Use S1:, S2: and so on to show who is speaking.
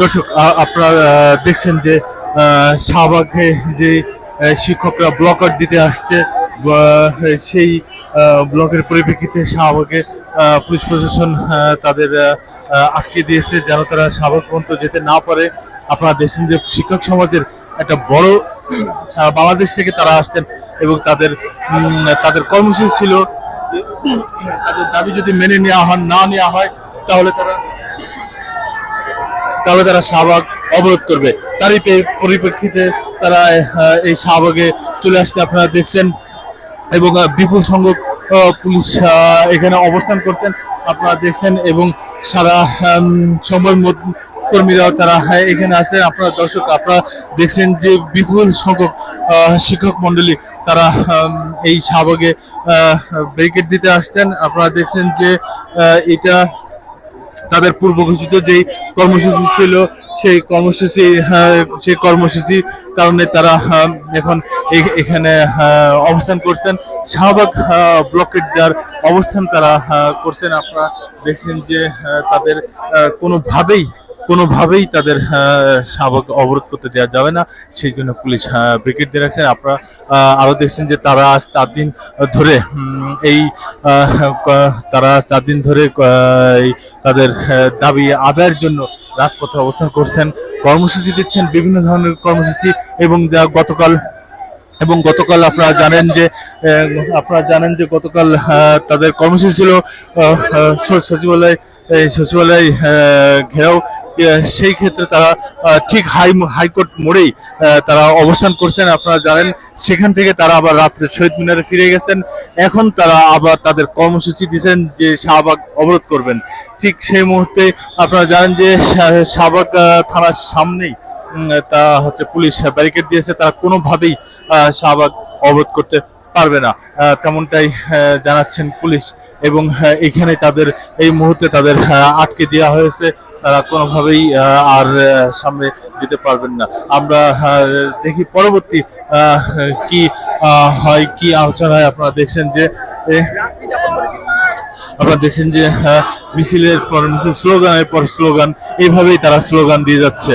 S1: দর্শক আপনারা দেখছেন যে শাহবাগে যে শিক্ষকরা ব্লকার দিতে আসছে সেই ব্লকের পরিপ্রেক্ষিতে শাহবাগে পুলিশ প্রশাসন তাদের আটকে দিয়েছে যেন তারা শাহবাগ পর্যন্ত যেতে না পারে। আপনারা দেখছেন যে, শিক্ষক সমাজের একটা বড় সারা বাংলাদেশ থেকে তারা আসছেন এবং তাদের তাদের কর্মসূচি ছিল তাদের দাবি যদি মেনে নেওয়া হয়, না নেওয়া হয়, তাহলে তারা তাহলে তারা শাহবাগ অবরোধ করবে। তারই পরিপ্রেক্ষিতে তারা এই শাহবাগে চলে আসতে আপনারা দেখছেন এবং বিপুল সংখ্যক পুলিশ এখানে অবস্থান করছেন আপনারা দেখছেন এবং সারা সংবাদ কর্মীরাও তারা আহ, এখানে আছে আপনারা দর্শক আপনারা দেখছেন যে বিপুল সংখ্যক শিক্ষক মন্ডলী তারা এই শাহবাগে ব্যারিকেড দিতে আসছেন। আপনারা দেখছেন যে এটা তাদের পূর্বঘোষিত যেই কর্মসূচি ছিল সেই কর্মসূচি আহ, সেই কর্মসূচির কারণে তারা এখন এ- এখানে অবস্থান করছেন। শাহবাগ ব্লকেট দেওয়ার অবস্থান তারা করছেন আপনারা দেখছেন যে তাদের কোনোভাবেই কোনোভাবেই তাদের শাহবাগ অবরোধ করতে দেওয়া যাবে না। সেই জন্য পুলিশ ব্রিগেড দিয়ে রাখছেন। আপনারা আরও দেখছেন যে তারা আজ চার দিন ধরে এই তারা চার দিন ধরে তাদের দাবি আদায়ের জন্য রাজপথে অবস্থান করছেন। কর্মসূচি দিচ্ছেন বিভিন্ন ধরনের কর্মসূচি এবং যা গতকাল এবং গতকাল আপনারা জানেন যে আপনারা জানেন যে গতকাল তাদের কর্মসূচি ছিল সচিবালয় সচিবালয় ঘেরাও সেই ক্ষেত্রে তারা ঠিক হাই, হাইকোর্ট মোড়েই তারা অবস্থান করছেন। আপনারা জানেন, সেখান থেকে তারা আবার রাত্রে শহীদ মিনারে ফিরে গেছেন। এখন তারা আবার তাদের কর্মসূচি দিয়েছেন যে শাহবাগ অবরোধ করবেন। ঠিক সেই মুহূর্তে আপনারা জানেন যে শাহবাগ থানার সামনেই তা হচ্ছে পুলিশ ব্যারিকেড দিয়েছে, তারা কোনোভাবেই শাহবাগ অবরোধ করতে পারবে না। তেমনটাই জানাচ্ছেন পুলিশ এবং এখানে তাদের, এই মুহূর্তে তাদের আটকে দেওয়া হয়েছে। তারা কোনোভাবেই আর সামনে যেতে পারবেন না। আমরা দেখি পরবর্তী কি হয়, কি আলোচনা হয়। আপনারা দেখছেন যে আপনারা দেখছেন যে মিছিলের পর মিছিল স্লোগানের পর স্লোগান, এইভাবেই তারা স্লোগান দিয়ে যাচ্ছে।